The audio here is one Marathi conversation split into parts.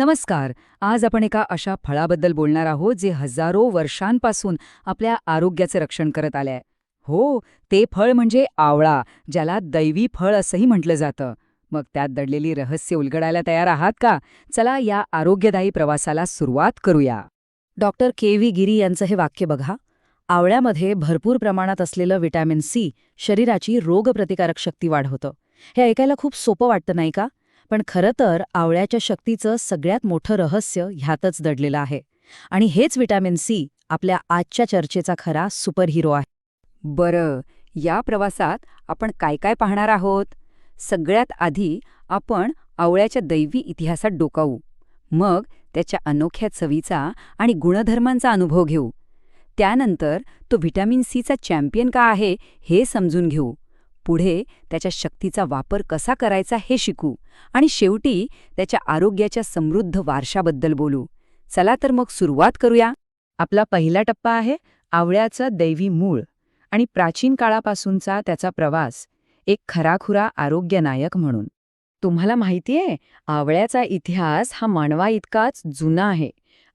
नमस्कार. आज आपण एका अशा फळाबद्दल बोलणार आहोत जे हजारो वर्षांपासून आपल्या आरोग्याचे रक्षण करत आले हो ते फळ म्हणजे आवळा ज्याला दैवी फळ असंही म्हटलं जातं. मग त्यात दडलेली रहस्य उलगडायला तयार आहात का? चला या आरोग्यदायी प्रवासाला सुरुवात करूया. Doctor K V. गिरी यांचं हे वाक्य बघा. आवळ्यामध्ये भरपूर प्रमाणात असलेलं विटॅमिन सी शरीराची रोगप्रतिकारक शक्ती वाढवतं. हे ऐकायला खूप सोपं वाटतं नाही का? पण खरं तर आवळ्याच्या शक्तीचं सगळ्यात मोठं रहस्य ह्यातच दडलेलं आहे. आणि हेच विटॅमिन सी आपल्या आजच्या चर्चेचा खरा सुपरहिरो आहे. बरं या प्रवासात आपण काय काय पाहणार आहोत? सगळ्यात आधी आपण आवळ्याच्या दैवी इतिहासात डोकावू. मग त्याच्या अनोख्या चवीचा आणि गुणधर्मांचा अनुभव घेऊ. त्यानंतर तो व्हिटॅमिन सीचा चॅम्पियन का आहे हे समजून घेऊ. पुढे त्याच्या शक्तीचा वापर कसा करायचा हे शिकू आणि शेवटी त्याच्या आरोग्याच्या समृद्ध वारशाबद्दल बोलू. चला तर मग सुरुवात करूया. आपला पहिला टप्पा आहे आवळ्याचं दैवी मूळ आणि प्राचीन काळापासूनचा त्याचा प्रवास एक खराखुरा आरोग्यनायक म्हणून. तुम्हाला माहितीये आवळ्याचा इतिहास हा मानवा इतकाच जुना आहे.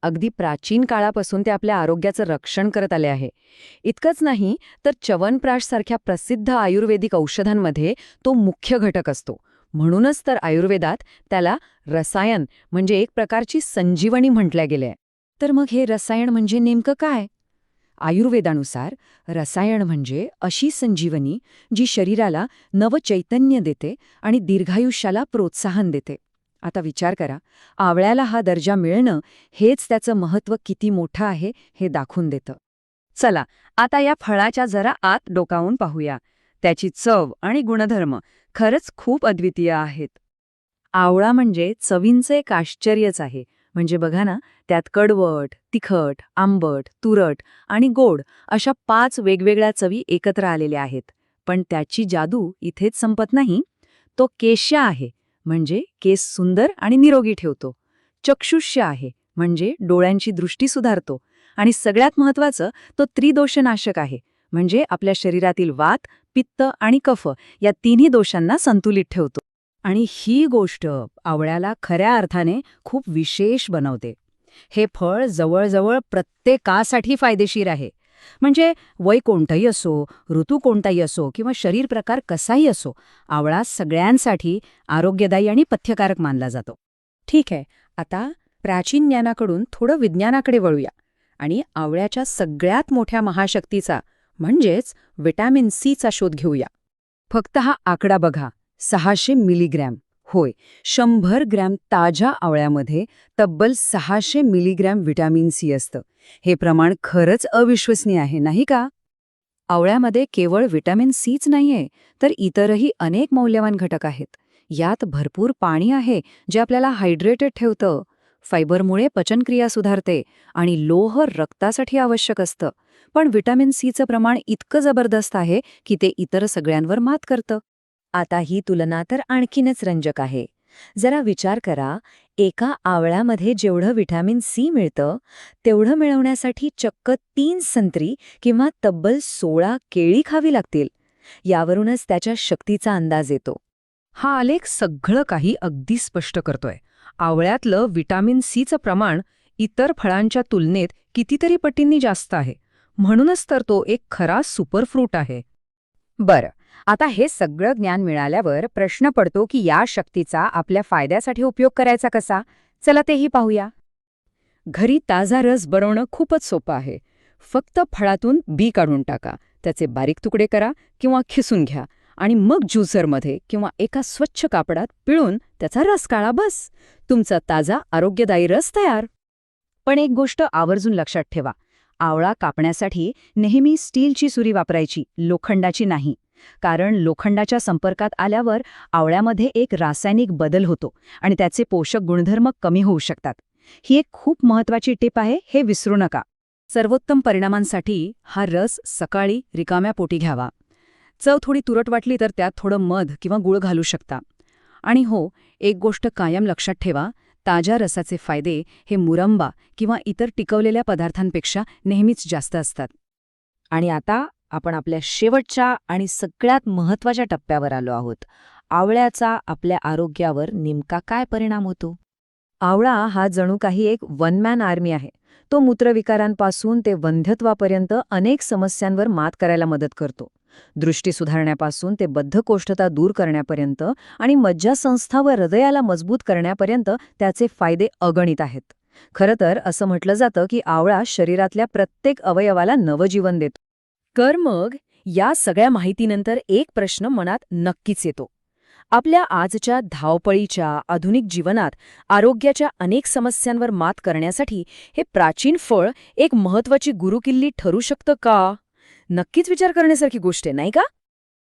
अगदी प्राचीन काळापासून ते आपल्या आरोग्याचं रक्षण करत आले आहे. इतकंच नाही तर च्यवनप्राशसारख्या प्रसिद्ध आयुर्वेदिक औषधांमध्ये तो मुख्य घटक असतो. म्हणूनच तर आयुर्वेदात त्याला रसायन म्हणजे एक प्रकारची संजीवनी म्हटल्या गेल्या तर मग हे रसायन म्हणजे नेमकं काय? आयुर्वेदानुसार रसायन म्हणजे अशी संजीवनी जी शरीराला नवचैतन्य देते आणि दीर्घायुष्याला प्रोत्साहन देते. आता विचार करा आवळ्याला हा दर्जा मिळणं हेच त्याचं महत्त्व किती मोठं आहे हे दाखवून देतं. चला आता या फळाच्या जरा आत डोकावून पाहूया. त्याची चव आणि गुणधर्म खरंच खूप अद्वितीय आहेत. आवळा म्हणजे चवींचं एक आश्चर्यच आहे. म्हणजे बघा ना त्यात कडवट तिखट आंबट तुरट आणि गोड अशा पाच वेगवेगळ्या चवी एकत्र आलेल्या आहेत. पण त्याची जादू इथेच संपत नाही. तो केश्या आहे. म्हणजे केस सुंदर आणि निरोगी ठेवतो. चक्षुष्य आहे म्हणजे डोळ्यांची दृष्टी सुधारतो. आणि सगळ्यात महत्वाचं तो त्रिदोषनाशक आहे म्हणजे आपल्या शरीरातील वात पित्त आणि कफ या तिन्ही दोषांना संतुलित ठेवतो. आणि ही गोष्ट आवळ्याला खऱ्या अर्थाने खूप विशेष बनवते. हे फळ जवळजवळ प्रत्येकासाठी फायदेशीर आहे. म्हणजे वय कोणतंही असो ऋतू कोणताही असो किंवा शरीर प्रकार कसाही असो आवळा सगळ्यांसाठी आरोग्यदायी आणि पथ्यकारक मानला जातो. ठीक आहे आता प्राचीन ज्ञानाकडून थोडं विज्ञानाकडे वळूया. आणि आवळ्याच्या सगळ्यात मोठ्या महाशक्तीचा म्हणजेच विटॅमिन सीचा शोध घेऊया. फक्त हा आकडा बघा सहाशे मिलीग्रॅम. होय शंभर ग्रॅम ताज्या आवळ्यामध्ये तब्बल सहाशे मिलीग्रॅम व्हिटॅमिन सी असतं. हे प्रमाण खरंच अविश्वसनीय आहे नाही का? आवळ्यामध्ये केवळ व्हिटॅमिन सीच नाहीये तर इतरही अनेक मौल्यवान घटक आहेत. यात भरपूर पाणी आहे जे आपल्याला हायड्रेटेड ठेवतं. फायबरमुळे पचनक्रिया सुधारते आणि लोह रक्तासाठी आवश्यक असतं. पण व्हिटॅमिन सीचं प्रमाण इतकं जबरदस्त आहे की ते इतर सगळ्यांवर मात करतं. आता ही तुलना तर आणखीनच रंजक आहे. जरा विचार करा एका आवळ्यामध्ये जेवढं विटॅमिन सी मिळतं तेवढं मिळवण्यासाठी चक्क तीन संत्री किंवा तब्बल सोळा केळी खावी लागतील. यावरूनच त्याच्या शक्तीचा अंदाज येतो. हा आलेख सगळं काही अगदी स्पष्ट करतोय. आवळ्यातलं विटॅमिन सीचं प्रमाण इतर फळांच्या तुलनेत कितीतरी पटींनी जास्त आहे. म्हणूनच तर तो एक खरा सुपरफ्रूट आहे. बरं. आता हे सगळं ज्ञान मिळाल्यावर प्रश्न पडतो की या शक्तीचा आपल्या फायद्यासाठी उपयोग करायचा कसा? चला तेही पाहूया. घरी ताजा रस बनवणं खूपच सोपं आहे. फक्त फळातून बी काढून टाका. त्याचे बारीक तुकडे करा किंवा खिसून घ्या. आणि मग ज्युसरमध्ये किंवा एका स्वच्छ कापडात पिळून त्याचा रस काढा बस. तुमचा ताजा आरोग्यदायी रस तयार. पण एक गोष्ट आवर्जून लक्षात ठेवा. आवळा कापण्यासाठी नेहमी स्टीलची सुरी वापरायची लोखंडाची नाही. कारण लोखंडाच्या संपर्कात आल्यावर आवळ्यामध्ये एक रासायनिक बदल होतो आणि त्याचे पोषक गुणधर्म कमी होऊ शकतात. ही एक खूप महत्वाची टिप आहे हे विसरू नका. सर्वोत्तम परिणामांसाठी हा रस सकाळी रिकाम्या पोटी घ्यावा. चव थोडी तुरट वाटली तर त्यात थोडं मध किंवा गुळ घालू शकता. आणि हो एक गोष्ट कायम लक्षात ठेवा ताज्या रसाचे फायदे हे मुरंबा किंवा इतर टिकवलेल्या पदार्थांपेक्षा नेहमीच जास्त असतात. आणि आता आपण आपल्या शेवटच्या आणि सगळ्यात महत्त्वाच्या टप्प्यावर आलो आहोत. आवळ्याचा आपल्या आरोग्यावर नेमका काय परिणाम होतो? आवळा हा जणू काही एक वन मॅन आर्मी आहे. तो मूत्रविकारांपासून ते वंध्यत्वापर्यंत अनेक समस्यांवर मात करायला मदत करतो. दृष्टी सुधारण्यापासून ते बद्धकोष्ठता दूर करण्यापर्यंत आणि मज्जासंस्था व हृदयाला मजबूत करण्यापर्यंत त्याचे फायदे अगणित आहेत. खरं तर असं म्हटलं जातं की आवळा शरीरातल्या प्रत्येक अवयवाला नवजीवन देतो. कर मग या सगळ्या माहितीनंतर एक प्रश्न मनात नक्कीच येतो. आपल्या आजच्या धावपळीच्या आधुनिक जीवनात आरोग्याच्या अनेक समस्यांवर मात करण्यासाठी हे प्राचीन फळ एक महत्वाची गुरुकिल्ली ठरू शकतं का? नक्कीच विचार करण्यासारखी गोष्ट आहे नाही का?